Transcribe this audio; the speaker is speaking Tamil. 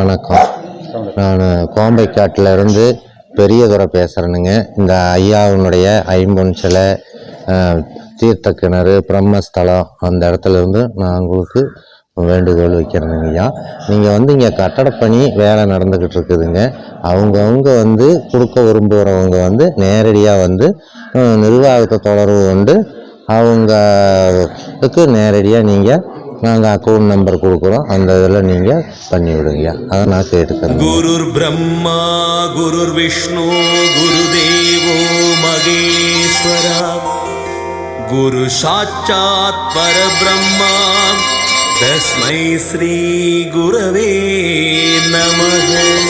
வணக்கம். நான் கோம்பைக்காட்டில் இருந்து பெரியதுரை பேசுகிறேனுங்க இந்த ஐயாவினுடைய ஐம்பொன் சிலை தீர்த்த கிணறு பிரம்மஸ்தலம் அந்த இடத்துல இருந்து நான் உங்களுக்கு வேண்டுகோள் வைக்கிறேனுங்க ஐயா. நீங்கள் வந்து இங்கே கட்டடப்பணி வேலை நடந்துக்கிட்டு இருக்குதுங்க அவங்கவுங்க வந்து கொடுக்க விரும்புகிறவங்க வந்து நேரடியாக வந்து நிர்வாகத்தை தொடர்பு கொண்டு அவங்களுக்கு நேரடியாக நீங்கள் நாங்கள் அக்கௌண்ட் நம்பர் கொடுக்குறோம். அந்த இதில் நீங்கள் பண்ணிவிடுங்க. அதை நான் கேட்டுக்கிறேன். குரு பிரம்மா குரு விஷ்ணு குரு தேவோ மகேஸ்வரா. குரு சாட்சாத் பரபிரம்மா. தஸ்மை ஸ்ரீ குருவே நமக.